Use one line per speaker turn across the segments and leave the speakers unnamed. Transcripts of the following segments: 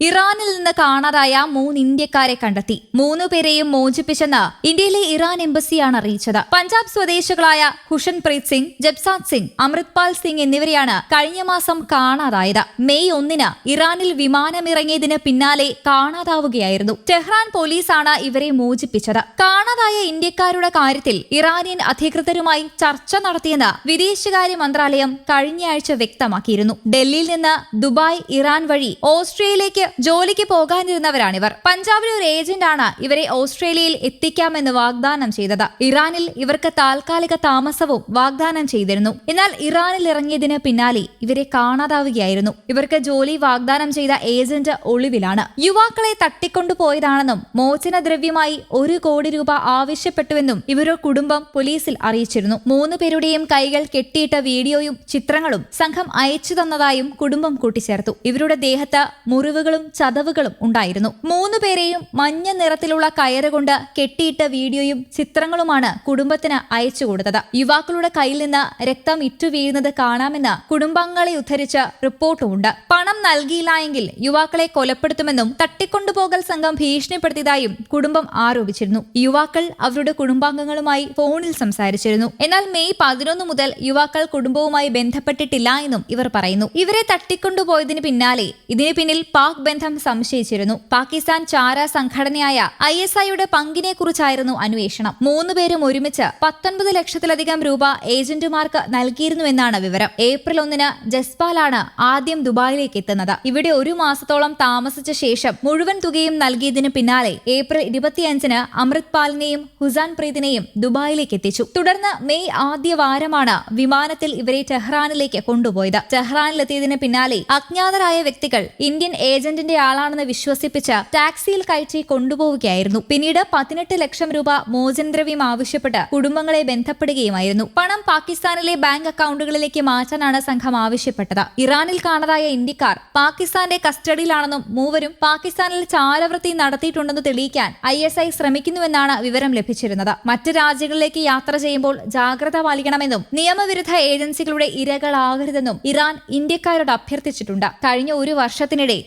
ഇറാനിൽ നിന്ന് കാണാതായ മൂന്ന് ഇന്ത്യക്കാരെ കണ്ടെത്തി. മൂന്നു പേരെയും മോചിപ്പിച്ചെന്ന് ഇന്ത്യയിലെ ഇറാൻ എംബസിയാണ് അറിയിച്ചത്. പഞ്ചാബ് സ്വദേശികളായ ഹുഷൻ പ്രീത് സിംഗ് ജബ്സാദ് സിംഗ് അമൃത്പാൽ സിംഗ് എന്നിവരെയാണ് കഴിഞ്ഞ മാസം കാണാതായത്. മെയ് ഒന്നിന് ഇറാനിൽ വിമാനമിറങ്ങിയതിന് പിന്നാലെ കാണാതാവുകയായിരുന്നു. ടെഹ്റാൻ പോലീസാണ് ഇവരെ മോചിപ്പിച്ചത്. കാണാതായ ഇന്ത്യക്കാരുടെ കാര്യത്തിൽ ഇറാനിയൻ അധികൃതരുമായി ചർച്ച നടത്തിയെന്ന് വിദേശകാര്യ മന്ത്രാലയം കഴിഞ്ഞയാഴ്ച വ്യക്തമാക്കിയിരുന്നു. ഡൽഹിയിൽ നിന്ന് ദുബായ് ഇറാൻ വഴി ഓസ്ട്രേലിയയിലേക്ക് ജോലിക്ക് പോകാനിരുന്നവരാണിവർ പഞ്ചാബിലെ ഒരു ഏജന്റാണ് ഇവരെ ഓസ്ട്രേലിയയിൽ എത്തിക്കാമെന്ന് വാഗ്ദാനം ചെയ്തത്. ഇറാനിൽ ഇവർക്ക് താൽക്കാലിക താമസവും വാഗ്ദാനം ചെയ്തിരുന്നു. എന്നാൽ ഇറാനിൽ ഇറങ്ങിയതിന് പിന്നാലെ ഇവരെ കാണാതാവുകയായിരുന്നു. ഇവർക്ക് ജോലി വാഗ്ദാനം ചെയ്ത ഏജന്റ് ഒളിവിലാണ്. യുവാക്കളെ തട്ടിക്കൊണ്ടുപോയതാണെന്നും മോചനദ്രവ്യമായി ഒരു കോടി രൂപ ആവശ്യപ്പെട്ടുവെന്നും ഇവരുടെ കുടുംബം പോലീസിൽ അറിയിച്ചിരുന്നു. മൂന്ന് പേരുടെയും കൈകൾ കെട്ടിയിട്ട വീഡിയോയും ചിത്രങ്ങളും സംഘം അയച്ചു തന്നതായും കുടുംബം കൂട്ടിച്ചേർത്തു. ഇവരുടെ ദേഹത്ത് മുറിവുകളും ചതവുകളും ഉണ്ടായിരുന്നു. മൂന്നു പേരെയും മഞ്ഞ നിറത്തിലുള്ള കയറുകൊണ്ട് കെട്ടിയിട്ട വീഡിയോയും ചിത്രങ്ങളുമാണ് കുടുംബത്തിന് അയച്ചു കൊടുത്തത്. യുവാക്കളുടെ കയ്യിൽ നിന്ന് രക്തം ഇറ്റുവീഴുന്നത് കാണാമെന്ന് കുടുംബാംഗങ്ങളെ ഉദ്ധരിച്ച് റിപ്പോർട്ടുമുണ്ട്. പണം നൽകിയില്ല എങ്കിൽ യുവാക്കളെ കൊലപ്പെടുത്തുമെന്നും തട്ടിക്കൊണ്ടുപോകൽ സംഘം ഭീഷണിപ്പെടുത്തിയതായും കുടുംബം ആരോപിച്ചിരുന്നു. യുവാക്കൾ അവരുടെ കുടുംബാംഗങ്ങളുമായി ഫോണിൽ സംസാരിച്ചിരുന്നു. എന്നാൽ മെയ് പതിനൊന്ന് മുതൽ യുവാക്കൾ കുടുംബവുമായി ബന്ധപ്പെട്ടിട്ടില്ല എന്നും ഇവർ പറയുന്നു. ഇവരെ തട്ടിക്കൊണ്ടുപോയതിന് പിന്നാലെ ഇതിന് പിന്നിൽ പാക് ബന്ധം സംശയിച്ചിരുന്നു. പാകിസ്ഥാൻ ചാര സംഘടനയായ ഐ എസ് ഐയുടെ പങ്കിനെ കുറിച്ചായിരുന്നു അന്വേഷണം മൂന്നുപേരും ഒരുമിച്ച് പത്തൊൻപത് ലക്ഷത്തിലധികം രൂപ ഏജന്റുമാർക്ക് നൽകിയിരുന്നുവെന്നാണ് വിവരം. ഏപ്രിൽ ഒന്നിന് ജസ്പാലാണ് ആദ്യം ദുബായിലേക്ക് എത്തുന്നത്. ഇവിടെ ഒരു മാസത്തോളം താമസിച്ച ശേഷം മുഴുവൻ തുകയും നൽകിയതിന് പിന്നാലെ ഏപ്രിൽ ഇരുപത്തിയഞ്ചിന് അമൃത് പാലിനെയും ഹുസാൻ പ്രീതിനെയും ദുബായിലേക്ക് എത്തിച്ചു. തുടർന്ന് മെയ് ആദ്യ വാരമാണ് വിമാനത്തിൽ ഇവരെ ടെഹ്റാനിലേക്ക് കൊണ്ടുപോയത്. ടെഹ്റാനിലെത്തിയതിന് പിന്നാലെ അജ്ഞാതരായ വ്യക്തികൾ ഇന്ത്യൻ ഏജന്റിന്റെ ആളാണെന്ന് വിശ്വസിപ്പിച്ച് ടാക്സിയിൽ കയറ്റി കൊണ്ടുപോവുകയായിരുന്നു. പിന്നീട് പതിനെട്ട് ലക്ഷം രൂപ മോചനദ്രവ്യം ആവശ്യപ്പെട്ട് കുടുംബങ്ങളെ ബന്ധപ്പെടുകയുമായിരുന്നു. പണം പാകിസ്ഥാനിലെ ബാങ്ക് അക്കൗണ്ടുകളിലേക്ക് മാറ്റാനാണ് സംഘം ആവശ്യപ്പെട്ടത്. ഇറാനിൽ കാണാതായ ഇന്ത്യക്കാർ പാകിസ്ഥാന്റെ കസ്റ്റഡിയിലാണെന്നും മൂവരും പാകിസ്ഥാനിൽ ചാരവൃത്തി നടത്തിയിട്ടുണ്ടെന്ന് തെളിയിക്കാൻ ഐ എസ് ഐ ശ്രമിക്കുന്നുവെന്നാണ് വിവരം ലഭിച്ചിരുന്നത്. മറ്റ് രാജ്യങ്ങളിലേക്ക് യാത്ര ചെയ്യുമ്പോൾ ജാഗ്രത പാലിക്കണമെന്നും നിയമവിരുദ്ധ ഏജൻസികളുടെ ഇരകളാകരുതെന്നും ഇറാൻ ഇന്ത്യക്കാരോട് അഭ്യർത്ഥിച്ചിട്ടുണ്ട്. കഴിഞ്ഞ ഒരു വർഷത്തിനിടെ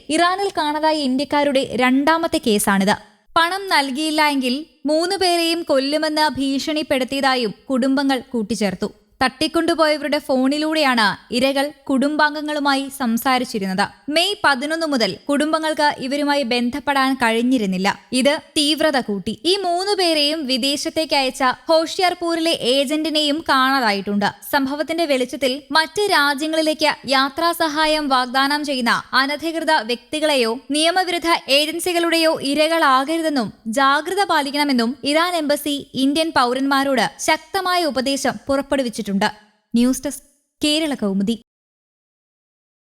ഇറാനിൽ കാണാതായ ഇന്ത്യക്കാരുടെ രണ്ടാമത്തെ കേസാണിത്. പണം നൽകിയില്ല എങ്കിൽ മൂന്ന് പേരെയും കൊല്ലുമെന്ന് ഭീഷണിപ്പെടുത്തിയതായും കുടുംബങ്ങൾ കൂട്ടിച്ചേർത്തു. തട്ടിക്കൊണ്ടുപോയവരുടെ ഫോണിലൂടെയാണ് ഇരകൾ കുടുംബാംഗങ്ങളുമായി സംസാരിച്ചിരുന്നത്. മെയ് പതിനൊന്ന് മുതൽ കുടുംബങ്ങൾക്ക് ഇവരുമായി ബന്ധപ്പെടാൻ കഴിഞ്ഞിരുന്നില്ല. ഇത് തീവ്രത കൂട്ടി. ഈ മൂന്നു പേരെയും വിദേശത്തേക്ക് അയച്ച ഹോഷിയാർപൂരിലെ ഏജന്റിനെയും കാണാതായിട്ടുണ്ട്. സംഭവത്തിന്റെ വെളിച്ചത്തിൽ മറ്റ് രാജ്യങ്ങളിലേക്ക് യാത്രാ സഹായം വാഗ്ദാനം ചെയ്യുന്ന അനധികൃത വ്യക്തികളെയോ നിയമവിരുദ്ധ ഏജൻസികളുടെയോ ഇരകളാകരുതെന്നും ജാഗ്രത പാലിക്കണമെന്നും ഇറാൻ എംബസി ഇന്ത്യൻ പൗരന്മാരോട് ശക്തമായ ഉപദേശം പുറപ്പെടുവിച്ചിട്ടുണ്ട്. News desk Kerala Kaumudi.